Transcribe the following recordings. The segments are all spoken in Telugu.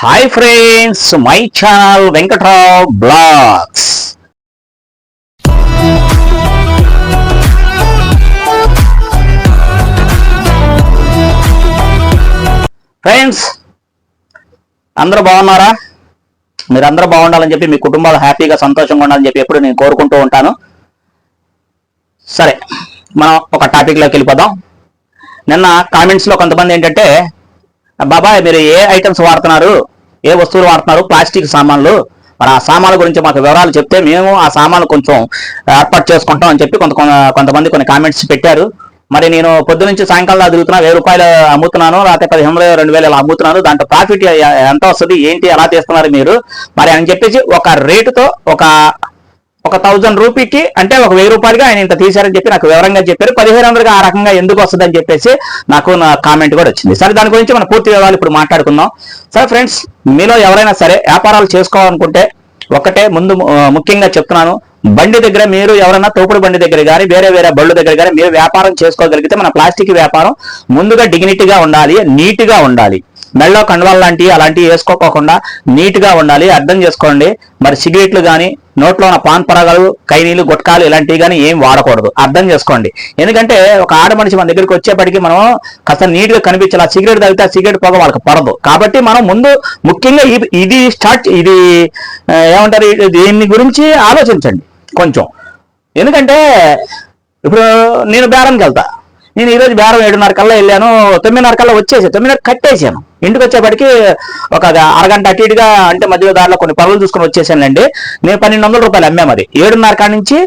Hi friends my channel Venkatrao blogs friends అందరూ బాగున్నారా? మీరందరూ బాగుండాలని చెప్పి మీ కుటుంబాలు హ్యాపీగా సంతోషంగా ఉండాలని చెప్పి ఎప్పుడు నేను కోరుకుంటూ ఉంటాను. సరే మనం ఒక టాపిక్లోకి వెళ్ళిపోదాం. నిన్న కామెంట్స్లో కొంతమంది ఏంటంటే బాబాయ్ మీరు ఏ ఐటమ్స్ వాడుతున్నారు? ఏ వస్తువులు వాడుతున్నారు? ప్లాస్టిక్ సామాన్లు. మరి ఆ సామాన్ల గురించి మాకు వివరాలు చెప్తే మేము ఆ సామాన్లు కొంచెం ఏర్పాటు చేసుకుంటాం అని చెప్పి కొంత కొంత- కొంతమంది కొన్ని కామెంట్స్ పెట్టారు. మరి నేను పొద్దు నుంచి సాయంకాలం తిరుగుతున్నా వెయ్యి రూపాయలు అమ్ముతున్నాను లేకపోతే పదిహేను వందలు రెండు వేలు ఇలా అమ్ముతున్నాను. దాంట్లో ప్రాఫిట్ ఎంత వస్తుంది ఏంటి ఎలా తీస్తున్నారు మీరు? మరి అని చెప్పేసి ఒక రేటుతో ఒక ఒక థౌజండ్ రూపీకి అంటే ఒక వెయ్యి రూపాయలుగా ఆయన ఇంత తీశారని చెప్పి నాకు వివరంగా చెప్పారు. పదిహేను వందలుగా ఆ రకంగా ఎందుకు వస్తుంది అని చెప్పేసి నాకు నా కామెంట్ కూడా వచ్చింది. సరే దాని గురించి మనం పూర్తి వివరాలు ఇప్పుడు మాట్లాడుకుందాం. సరే ఫ్రెండ్స్ మీలో ఎవరైనా సరే వ్యాపారాలు చేసుకోవాలనుకుంటే ఒకటే ముందు ముఖ్యంగా చెప్తున్నాను. బండి దగ్గర మీరు ఎవరైనా తోపుడు బండి దగ్గర కానీ వేరే వేరే బళ్ళు దగ్గర కానీ మీరు వ్యాపారం చేసుకోగలిగితే మన ప్లాస్టిక్ వ్యాపారం ముందుగా డిగ్నిటీగా ఉండాలి నీట్గా ఉండాలి. మెళ్ళో కండవాలు లాంటివి అలాంటివి వేసుకోకోకుండా నీట్గా ఉండాలి. అర్థం చేసుకోండి. మరి సిగరెట్లు కానీ నోట్లో ఉన్న పాన్ పరాగాలు కైనీలు గుట్కాలు ఇలాంటివి కానీ ఏం వాడకూడదు. అర్థం చేసుకోండి. ఎందుకంటే ఒక ఆడ మనిషి మన దగ్గరికి వచ్చేప్పటికి మనం కాస్త నీట్గా కనిపించాలి. ఆ సిగరెట్ తాగితే ఆ సిగరెట్ పొగ వాళ్ళకి పడదు. కాబట్టి మనం ముందు ముఖ్యంగా ఇది- ఇది స్టార్ట్ ఇది ఏమంటారు దీన్ని దీని గురించి ఆలోచించండి కొంచెం. ఎందుకంటే ఇప్పుడు నేను బేరంకి వెళ్తా. నేను ఈరోజు బేరం ఏడున్నర కల్లా వెళ్ళాను తొమ్మిదిన్నర కల్లా వచ్చేసి తొమ్మిదిన్నర కట్టేసాను. ఇంటికి వచ్చేప్పటికి ఒక అరగంట అటు ఇటుగా అంటే మధ్యలో దారిలో కొన్ని పనులు చూసుకొని వచ్చేసానండి నేను పన్నెండు వందల రూపాయలు అమ్మే మరి. ఏడున్నర కాడి నుంచి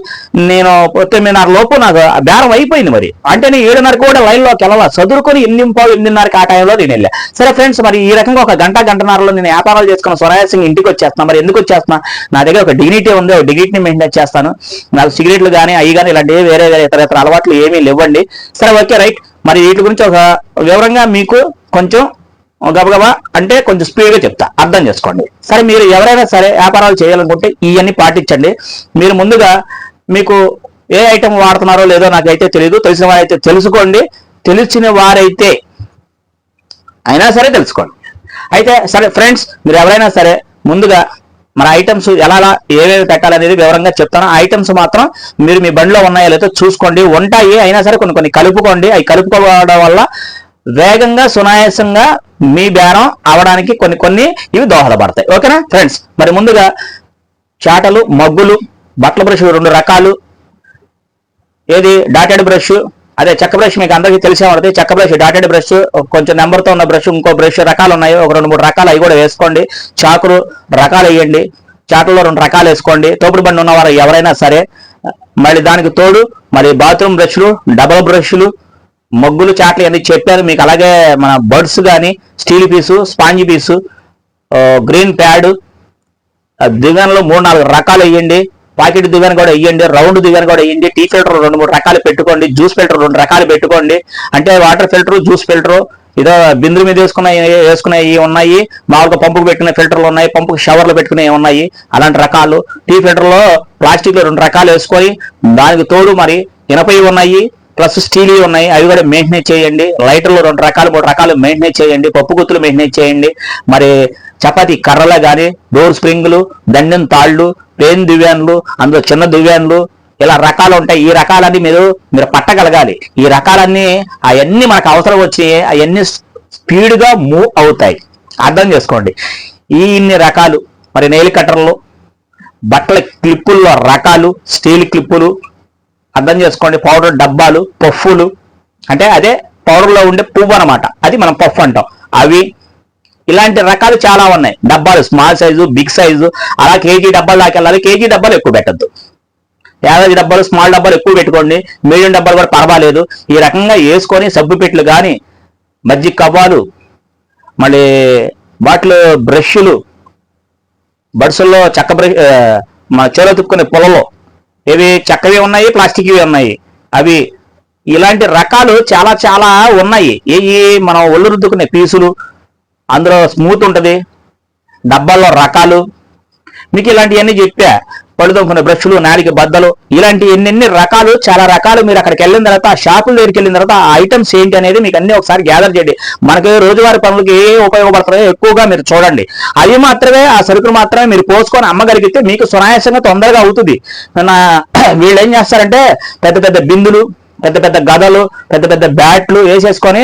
నేను తొమ్మిదిన్నర లోపు నాకు బేరం అయిపోయింది మరి. అంటే నేను ఏడున్నర కూడా లైన్లోకి వెళ్ళాలి. చదువుకొని ఎనిమిది పావు ఎనిమిదిన్నరకి ఆ టైంలో నేను వెళ్ళా సరే ఫ్రెండ్స్ మరి ఈ రకంగా ఒక గంట గంటన్నరలో నేను వ్యాపారాలు చేసుకున్న స్వరాయాసంగా ఇంటికి వచ్చేస్తున్నా. మరి ఎందుకు వచ్చేస్తున్నా? నా దగ్గర ఒక డిగ్నిటీ ఉంది. ఒక డిగ్నిటీని మెయింటైన్ చేస్తాను. నాకు సిగరెట్లు కానీ అవి కానీ ఇలాంటివి వేరే వేరే ఇతర ఇతర అలవాట్లు ఏమీ లేవండి. సరే ఓకే రైట్. మరి వీటి గురించి ఒక వివరంగా మీకు కొంచెం గబగబా అంటే కొంచెం స్పీడ్గా చెప్తా. అర్థం చేసుకోండి. సరే మీరు ఎవరైనా సరే వ్యాపారాలు చేయాలనుకుంటే ఇవన్నీ పాటించండి. మీరు ముందుగా మీకు ఏ ఐటమ్ వాడుతున్నారో లేదో నాకైతే తెలియదు తెలిసిన వారైతే తెలుసుకోండి. తెలిసిన వారైతే అయినా సరే తెలుసుకోండి. అయితే సరే ఫ్రెండ్స్ మీరు ఎవరైనా సరే ముందుగా మన ఐటమ్స్ ఎలా ఎలా ఏవేవి పెట్టాలనేది వివరంగా చెప్తాను. ఆ ఐటమ్స్ మాత్రం మీరు మీ బండిలో ఉన్నాయో లేదో చూసుకోండి. ఉంటాయి అయినా సరే కొన్ని కొన్ని కలుపుకోండి. అవి కలుపుకోవడం వల్ల వేగంగా సునాయాసంగా మీ బేరం అవడానికి కొన్ని కొన్ని ఇవి దోహదపడతాయి. ఓకేనా? ఫ్రెండ్స్ మరి ముందుగా చాటలు మగ్గులు బట్టల బ్రష్ రెండు రకాలు. ఏది? డాటెడ్ బ్రష్ అదే చెక్క బ్రష్ మీకు అందరికీ తెలిసే ఉంటుంది. చెక్క బ్రష్ డాటెడ్ బ్రష్ కొంచెం నెంబర్తో ఉన్న బ్రష్ ఇంకో బ్రష్ రకాలు ఉన్నాయి. ఒక రెండు మూడు రకాలు అవి కూడా వేసుకోండి. చాకులు రకాలు వేయండి. చాకుల్లో రెండు రకాలు వేసుకోండి. తోపుడు బండి ఉన్నవారు ఎవరైనా సరే మళ్ళీ దానికి తోడు మరి బాత్రూమ్ బ్రష్లు డబల్ బ్రష్లు మగ్గులు చాట్లు అన్ని చెప్పారు. మీకు అలాగే మన బర్డ్స్ కానీ steel piece sponge piece green pad ఆ మూడు నాలుగు రకాలు వేయండి పాకెట్ దిగాను కూడా వేయండి రౌండ్ దిగాను కూడా వేయండి టీ ఫిల్టర్ రెండు మూడు రకాలు పెట్టుకోండి. జ్యూస్ ఫిల్టర్ రెండు రకాలు పెట్టుకోండి. అంటే వాటర్ ఫిల్టర్ జ్యూస్ ఫిల్టర్ ఇదో బిందు మీద వేసుకున్న వేసుకునేవి ఉన్నాయి. మామూలుగా పంపుకు పెట్టిన ఫిల్టర్లు ఉన్నాయి. పంపుకు షవర్లు పెట్టుకునేవి ఉన్నాయి. అలాంటి రకాలు. టీ ఫిల్టర్లో ప్లాస్టిక్లో రెండు రకాలు వేసుకొని దానికి తోడు మరి ఇనపై ఉన్నాయి. ప్లస్ స్టీలీ ఉన్నాయి అవి కూడా మెయింటెనెన్స్ చేయండి. లైటర్లు రెండు రకాలు మూడు రకాలు మెయింటెనెన్స్ చేయండి. పప్పు గుత్తులు మెయింటెనెన్స్ చేయండి. మరి చపాతీ కర్రలు కానీ డోర్ స్ప్రింగులు దండెం తాళ్ళు ప్లేన్ దివ్యాన్లు అందులో చిన్న దివ్యాన్లు ఇలా రకాలు ఉంటాయి. ఈ రకాలన్నీ మీరు మీరు పట్టగలగాలి. ఈ రకాలన్నీ అవన్నీ మనకు అవసరం వచ్చి అవన్నీ స్పీడ్గా మూవ్ అవుతాయి. అర్థం చేసుకోండి. ఈ ఇన్ని రకాలు మరి నెయిల్ కట్టర్లు బట్టల క్లిప్పుల్లో రకాలు స్టీల్ క్లిప్పులు అర్థం చేసుకోండి. పౌడర్ డబ్బాలు పఫ్ఫులు అంటే అదే పౌడర్లో ఉండే పువ్వు అనమాట అది మనం పఫ్ అంటాం. అవి ఇలాంటి రకాలు చాలా ఉన్నాయి. డబ్బాలు స్మాల్ సైజు బిగ్ సైజు అలా కేజీ డబ్బాలు దాకా వెళ్ళాలి. కేజీ డబ్బాలు ఎక్కువ పెట్టద్దు. యాభై డబ్బాలు స్మాల్ డబ్బాలు ఎక్కువ పెట్టుకోండి. మీడియం డబ్బాలు కూడా పర్వాలేదు. ఈ రకంగా వేసుకొని సబ్బు పెట్లు కానీ మజ్జిగ కవ్వాలు మళ్ళీ వాటిలో బ్రష్లు బడ్సుల్లో చక్క బ్రష్ మన చేలో తిప్పుకునే పొలలో ఇవి చెక్కవి ఉన్నాయి ప్లాస్టిక్వి ఉన్నాయి. అవి ఇలాంటి రకాలు చాలా చాలా ఉన్నాయి. ఏ మనం ఒళ్ళు రుద్దుకునే పీసులు అందులో స్మూత్ ఉంటుంది డబ్బాల్లో రకాలు. మీకు ఇలాంటివన్నీ చెప్పా. పళ్ళు తోముకునే బ్రష్లు నాలిక బద్దలు ఇలాంటి ఎన్నెన్ని రకాలు చాలా రకాలు మీరు అక్కడికి వెళ్ళిన తర్వాత ఆ షాపుల దగ్గరికి వెళ్ళిన తర్వాత ఆ ఐటమ్స్ ఏంటి అనేది మీకు అన్ని ఒకసారి గ్యాదర్ చేయండి. మనకి రోజువారి పనులకి ఏ ఉపయోగపడతాయో ఎక్కువగా మీరు చూడండి. అవి మాత్రమే ఆ సరుకులు మాత్రమే మీరు పోసుకొని అమ్మగలిగితే మీకు సునాయాసంగా తొందరగా అవుతుంది. వీళ్ళు ఏం చేస్తారంటే పెద్ద పెద్ద బిందులు పెద్ద పెద్ద గదలు పెద్ద పెద్ద బ్యాట్లు వేసేసుకొని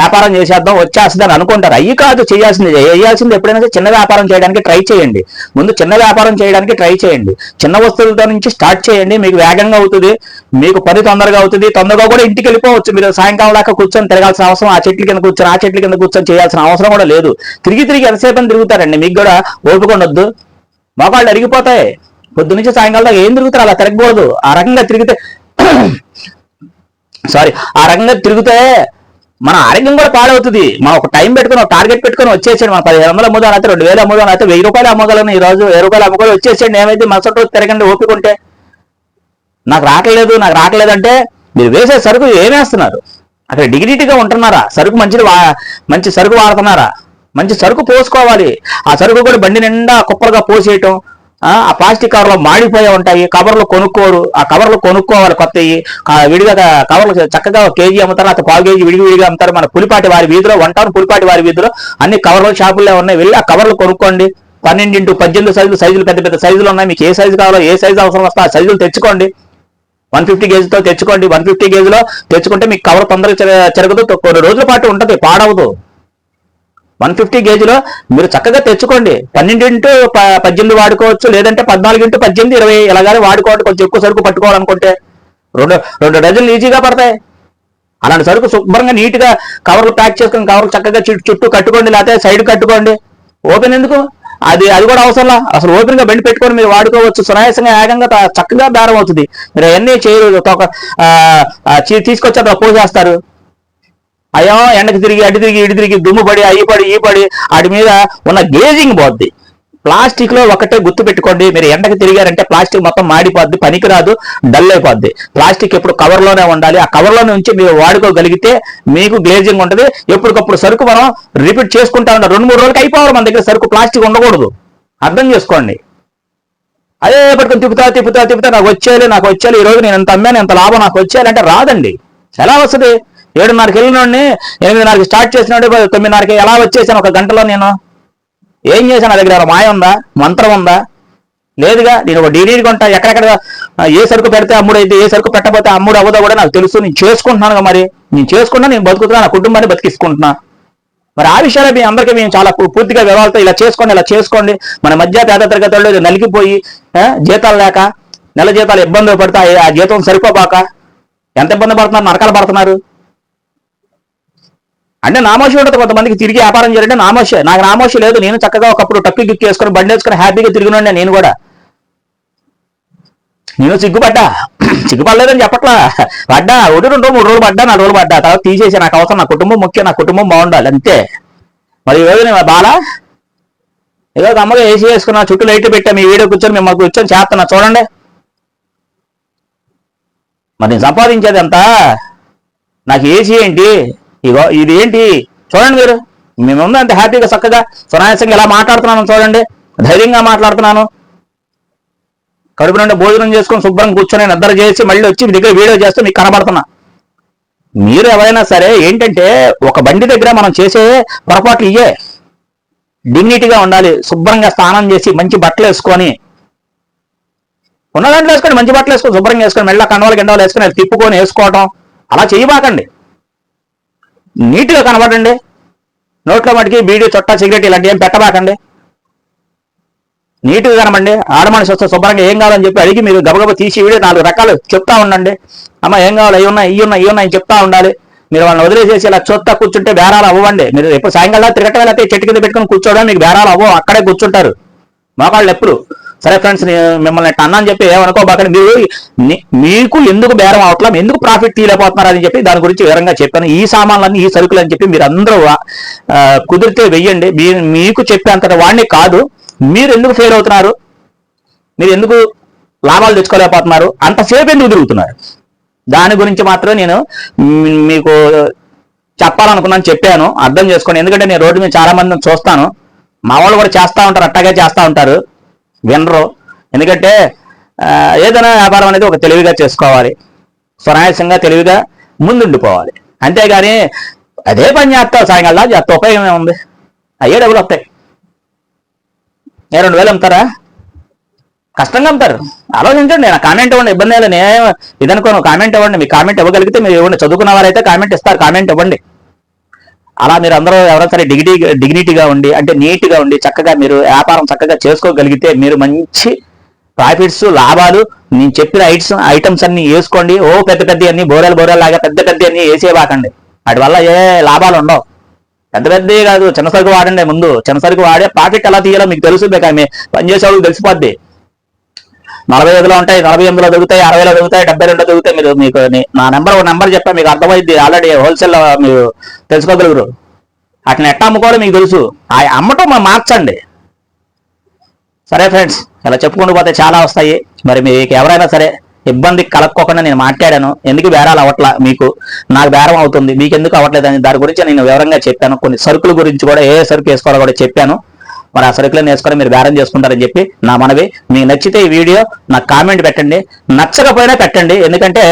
వ్యాపారం చేసేద్దాం వచ్చేస్తుందని అని అనుకుంటారు. అయ్యి కాదు చేయాల్సింది చేయాల్సింది ఎప్పుడైనా చిన్న వ్యాపారం చేయడానికి ట్రై చేయండి. ముందు చిన్న వ్యాపారం చేయడానికి ట్రై చేయండి. చిన్న వస్తువులతో నుంచి స్టార్ట్ చేయండి. మీకు వేగంగా అవుతుంది. మీకు పని తొందరగా అవుతుంది. తొందరగా కూడా ఇంటికి వెళ్ళిపోవచ్చు. మీరు సాయంకాలం దాకా కూర్చొని తిరగాల్సిన అవసరం ఆ చెట్ల కింద కూర్చొని ఆ చెట్ల కింద కూర్చొని చేయాల్సిన అవసరం కూడా లేదు. తిరిగి తిరిగి ఎంతసేపు తిరుగుతారండి. మీకు కూడా ఓపిక మా మోకాళ్ళు అరిగిపోతాయి. పొద్దు నుంచి సాయంకాలం దాకా ఏం తిరుగుతారు? అలా తిరగకూడదు. ఆ రకంగా తిరిగితే సారీ ఆ రకంగా తిరిగితే మన ఆరోగ్యం కూడా పాడవుతుంది. మనం ఒక టైం పెట్టుకుని ఒక టార్గెట్ పెట్టుకుని వచ్చేసాడు మన పదిహేను వందలు అమ్ముదాం అయితే రెండు వేలు అమ్ముదాం అయితే వెయ్యి రూపాయలు అమ్మగలను ఈ రోజు వెయ్యి రూపాయలు అమ్ముకొని వచ్చేసాడు ఏమైతే మరుసటి రోజు తిరగండి ఓపిక నాకు రావట్లేదు నాకు రావట్లేదు అంటే మీరు వేసే సరుకు ఏమేస్తున్నారు? అక్కడ డిగ్నిటీగా ఉంటున్నారా? సరుకు మంచిది వా- మంచి సరుకు వాడుతున్నారా? మంచి సరుకు పోసుకోవాలి. ఆ సరుకు కూడా బండి నిండా కుప్పలుగా పోసేయటం. ఆ ప్లాస్టిక్ కవర్లో మాడిపోయి ఉంటాయి. కవర్లు కొనుక్కోరు. ఆ కవర్లు కొనుక్కోవాలి కొత్తవి విడిగా కవర్లు చక్కగా కేజీ అమ్ముతారు. అత పావు కేజీ విడిగి విడిగా అమ్ముతారు. మన పులిపాటి వారి వీధిలో వన్ టౌన్ పులిపాటి వారి వీధిలో అన్ని కవర్లు షాపుల్లో ఉన్నాయి. వెళ్ళి ఆ కవర్లు కొనుక్కోండి. పన్నెండు ఇంటూ పద్దెనిమిది సైజులు సైజులు పెద్ద పెద్ద సైజులు ఉన్నాయి. మీకు ఏ సైజు కావాలో ఏ సైజు అవసరం వస్తే ఆ సైజులు తెచ్చుకోండి. వన్ ఫిఫ్టీ కేజీతో తెచ్చుకోండి. వన్ ఫిఫ్టీ కేజీలో తెచ్చుకుంటే మీకు కవర్ తొందరగా చెరగదు. కొన్ని రోజుల పాటు ఉంటుంది పాడవదు. వన్ ఫిఫ్టీ గేజ్లో మీరు చక్కగా తెచ్చుకోండి. పన్నెండు ఇంటూ ప- పద్దెనిమిది వాడుకోవచ్చు లేదంటే పద్నాలుగు ఇంటూ పద్దెనిమిది ఇరవై ఇలాగానే వాడుకోండి కొంచెం ఎక్కువ సరుకు పట్టుకోవాలనుకుంటే. రెండు రెండు డజన్లు ఈజీగా పడతాయి. అలాంటి సరుకు శుభ్రంగా నీట్గా కవర్లు ప్యాక్ చేసుకుని కవర్లు చక్కగా చుట్టూ చుట్టూ కట్టుకోండి లేకపోతే సైడ్ కట్టుకోండి. ఓపెన్ ఎందుకు? అది అది కూడా అవసరంలా. అసలు ఓపెన్గా బండి పెట్టుకొని మీరు వాడుకోవచ్చు. సునాయాసంగా ఏకంగా చక్కగా బేరం అవుతుంది. మీరు అవన్నీ చేయరు. తీసుకొచ్చారు ఆ, చీ- పోసేస్తారు. అయ్యో ఎండకు తిరిగి అడి తిరిగి ఇడి తిరిగి దుమ్ము పడి అయ్యి పడి ఈ పడి వాటి మీద ఉన్న గేజింగ్ పోద్ది. ప్లాస్టిక్లో ఒకటే గుర్తు పెట్టుకోండి మీరు ఎండకు తిరిగారంటే ప్లాస్టిక్ మొత్తం మాడిపోద్ది పనికిరాదు డల్ అయిపోద్ది. ప్లాస్టిక్ ఎప్పుడు కవర్లోనే ఉండాలి. ఆ కవర్లో ఉంచి మీరు వాడుకోగలిగితే మీకు గ్లేజింగ్ ఉంటుంది. ఎప్పటికప్పుడు సరుకు మనం రిపీట్ చేసుకుంటా ఉంటాం రెండు మూడు రోజులకి అయిపోవాలి మన దగ్గర సరుకు ప్లాస్టిక్ ఉండకూడదు. అర్థం చేసుకోండి. అదే పట్టుకుని తిప్పుతా తిప్పుతా తిప్పుతా నాకు వచ్చేయాలి నాకు వచ్చేయాలి ఈ రోజు నేను ఎంత అమ్మాను ఎంత లాభం నాకు వచ్చేయాలి అంటే రాదండి. ఎలా వస్తుంది? ఏడున్నరకి వెళ్ళినోడిని ఎనిమిదిన్నరకి స్టార్ట్ చేసినాడు తొమ్మిదిన్నరకి ఎలా వచ్చేసాను ఒక గంటలో నేను? ఏం చేశాను నా దగ్గర? మాయ ఉందా? మంత్రం ఉందా? లేదుగా నేను ఒక డీడీ కొంటా ఎక్కడెక్కడ ఏ సరుకు పెడితే అమ్ముడు అయితే ఏ సరుకు పెట్టకపోతే అమ్ముడు అవ్వదో కూడా నాకు తెలుసు. నేను చేసుకుంటున్నాను మరి. నేను చేసుకున్నా నేను బతుకుతున్నా నా కుటుంబాన్ని బతికిసుకుంటున్నా మరి ఆ విషయాలు మీ అందరికీ మేము చాలా పూర్తిగా వివరాలతో ఇలా చేసుకోండి ఇలా చేసుకోండి. మన మధ్య పేద తరగతి నలిగిపోయి జీతాలు లేక నెల జీతాలు ఇబ్బందులు పడతా ఆ జీతం సరిపోబాక ఎంత ఇబ్బంది పడుతున్నారు? నరకాలు పడుతున్నారు. అంటే నామోషి ఉంటుంది కొంతమందికి తిరిగి వ్యాపారం చేయాలంటే నామోషి. నాకు నామోషి లేదు నేను చక్కగా ఒకప్పుడు టక్కి గిక్కి వేసుకొని బండి వేసుకొని హ్యాపీగా తిరిగినండి నేను కూడా. నేను సిగ్గుపడ్డా. సిగ్గుపడలేదని చెప్పట్లా. పడ్డా. ఒకటి రెండు మూడు రోజులు పడ్డా నాలుగు రోజులు పడ్డా. తర్వాత తీసేసి. నాకు అవసరం నా కుటుంబం ముఖ్యం నా కుటుంబం బాగుండాలి అంతే. మరి ఈరోజు నేను బాలా ఏదో అమ్మగా ఏసీ వేసుకున్నా చుట్టూ లైట్ పెట్టా మీ వీడియో కూర్చొని మిమ్మల్ని కూర్చొని చేస్తున్నా. చూడండి. మరి నేను సంపాదించేది ఎంత? నాకు ఏసీ ఏంటి? ఇగో ఇది ఏంటి చూడండి మీరు. మేము ముందు అంత హ్యాపీగా చక్కగా సునాయాసంగా ఎలా మాట్లాడుతున్నాను చూడండి. ధైర్యంగా మాట్లాడుతున్నాను. కడుపు నుండి భోజనం చేసుకొని శుభ్రం కూర్చొని నిద్ర చేసి మళ్ళీ వచ్చి మీ దగ్గర వీడియో చేస్తే మీకు కనబడుతున్నా. మీరు ఎవరైనా సరే ఏంటంటే ఒక బండి దగ్గర మనం చేసే పొరపాట్లు ఇయే డిగ్నిటీగా ఉండాలి శుభ్రంగా స్నానం చేసి మంచి బట్టలు వేసుకొని. ఉన్న దాంట్లో వేసుకొని మంచి బట్టలు వేసుకొని శుభ్రంగా వేసుకొని మెళ్ళ కండవాలు గిండవాలు వేసుకొని అది తిప్పుకొని వేసుకోవటం. అలా చేయబాకండి. నీట్గా కనబడండి. నోట్లో మటుకి బీడీ చొట్ట సిగరెట్ ఇలాంటి ఏం పెట్టబాకండి. నీట్గా కనబండి ఆడమనిషి వస్తే శుభ్రంగా ఏం కావాలని చెప్పి అడిగి మీరు గబగబ తీసి వీడి నాలుగు రకాలు చెప్తా ఉండండి. అమ్మ ఏం కావాలి? అవి ఉన్నాయి ఇవి ఉన్నాయి ఇవి ఉన్నాయి అని చెప్తా ఉండాలి. మీరు వాళ్ళని వదిలేసేసి ఇలా చూస్తా కూర్చుంటే బేరాలు అవ్వండి. మీరు ఎప్పుడు సాయంకాలం తిరగటం లేకపోతే చెట్టు కింద పెట్టుకుని కూర్చోవడం మీకు బేరాలు అవ్వవు. అక్కడే కూర్చుంటారు. మోకాళ్ళు ఎప్పుడు? సరే ఫ్రెండ్స్ మిమ్మల్ని ఇట్లా అన్నా అని చెప్పి ఏమనుకోబాకండి మీరు మీకు ఎందుకు బేరం అవట్లా ఎందుకు ప్రాఫిట్ తీయలేకపోతున్నారు అని చెప్పి దాని గురించి వివరంగా చెప్పాను. ఈ సామాన్లన్నీ ఈ సరుకులు అని చెప్పి మీరు అందరూ కుదిరితే వెయ్యండి. మీ- మీకు చెప్పేంతటి వాడిని కాదు. మీరు ఎందుకు ఫెయిల్ అవుతున్నారు? మీరు ఎందుకు లాభాలు తెచ్చుకోలేకపోతున్నారు? అంతసేపు ఎందుకు తిరుగుతున్నారు? దాని గురించి మాత్రమే నేను మీకు చెప్పాలనుకున్నాను చెప్పాను. అర్థం చేసుకోండి. ఎందుకంటే నేను రోడ్డు మీద చాలా మందిని చూస్తాను. మా వాళ్ళు కూడా చేస్తూ ఉంటారు అట్టాగే చేస్తూ ఉంటారు. వినరు. ఎందుకంటే ఏదైనా వ్యాపారం అనేది ఒక తెలివిగా చేసుకోవాలి. స్వనాయాసంగా తెలివిగా ముందుండిపోవాలి. అంతేగాని అదే పని చేస్తావు సాయంకాలం చేస్తా ఉపయోగం ఏముంది? అయ్యే డబ్బులు వస్తాయి. ఏ రెండు వేలు అమ్ముతారా? కష్టంగా అమ్ముతారు. ఆలోచించండి నా కామెంట్ ఇవ్వండి ఇబ్బంది లేదు. నేను ఇదనుకోను కామెంట్ ఇవ్వండి మీ కామెంట్ ఇవ్వగలిగితే మీరు ఇవ్వండి. చదువుకున్న వారైతే కామెంట్ ఇస్తారు కామెంట్ ఇవ్వండి. అలా మీరు అందరూ ఎవరైనా సరే డిగ్నిటీ డిగ్నిటీగా ఉండి అంటే నీట్గా ఉండి చక్కగా మీరు వ్యాపారం చక్కగా చేసుకోగలిగితే మీరు మంచి ప్రాఫిట్స్ లాభాలు నేను చెప్పిన ఐట్స్ ఐటమ్స్ అన్ని వేసుకోండి. ఓ పెద్ద పెద్ద అన్ని బోరెలు బోరెలు లాగా పెద్ద పెద్ద అన్ని వేసేవాకండి. వాటి వల్ల ఏ లాభాలు ఉండవు. పెద్ద పెద్దవి కాదు చిన్న సరుకు వాడండి ముందు. చిన్న సరుకు వాడే ప్రాఫిట్ ఎలా తీయాలో మీకు తెలుస్తుంది కానీ పనిచేసే వాళ్ళకి తెలిసిపోద్ది. నలభై ఐదులో ఉంటాయి నలభై ఎనిమిదిలో దొరుకుతాయి అరవైలో దొరుకుతాయి డెబ్బై రెండులో దొరుకుతాయి. మీరు మీకు నా నెంబర్ ఒక నెంబర్ చెప్పా మీకు అర్థమైంది ఆల్రెడీ హోల్సేల్లో మీరు తెలుసుకోగలరు అట్లా ఎట్లా అమ్ముకోవాలో మీకు తెలుసు. ఆ అమ్మటం మార్చండి. సరే ఫ్రెండ్స్ ఇలా చెప్పుకుంటూ పోతే చాలా వస్తాయి. మరి మీకు ఎవరైనా సరే ఇబ్బంది కలక్కోకుండా నేను మాట్లాడాను. ఎందుకు బేరాలు అవ్వట్లా మీకు? నాకు బేరం అవుతుంది. మీకు ఎందుకు అవ్వట్లేదు అని దాని గురించి నేను వివరంగా చెప్పాను. కొన్ని సరుకుల గురించి కూడా ఏ సరుకు వేసుకోవాలో కూడా చెప్పాను. మరి ఆ సరుకులను వేసుకొని మీరు బేరం చేసుకుంటారని చెప్పి నా మనవి. మీకు నచ్చితే ఈ వీడియో నాకు కామెంట్ పెట్టండి. నచ్చకపోయినా పెట్టండి. ఎందుకంటే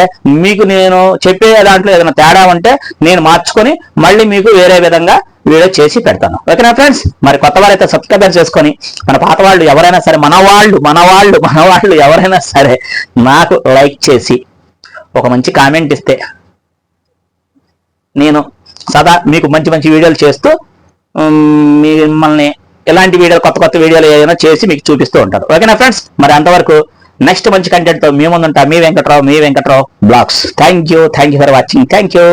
మీకు నేను చెప్పే దాంట్లో ఏదైనా తేడా ఉంటే నేను మార్చుకొని మళ్ళీ మీకు వేరే విధంగా వీడియో చేసి పెడతాను. ఓకేనా ఫ్రెండ్స్ మరి కొత్త వారైతే సబ్స్క్రైబర్ చేసుకొని మన పాత వాళ్ళు ఎవరైనా సరే మన వాళ్ళు మన వాళ్ళు మన వాళ్ళు ఎవరైనా సరే నాకు లైక్ చేసి ఒక మంచి కామెంట్ ఇస్తే నేను సదా మీకు మంచి మంచి వీడియోలు చేస్తూ మిమ్మల్ని ఇలాంటి వీడియోలు కొత్త కొత్త వీడియోలు ఏదైనా చేసి మీకు చూపిస్తూ ఉంటారు. ఓకేనా ఫ్రెండ్స్? మరి అంతవరకు నెక్స్ట్ మంచి కంటెంట్తో మీ ముందుంటా. మీ వెంకట్రావు మీ Venkatrao blogs. Thank you thank you for watching thank you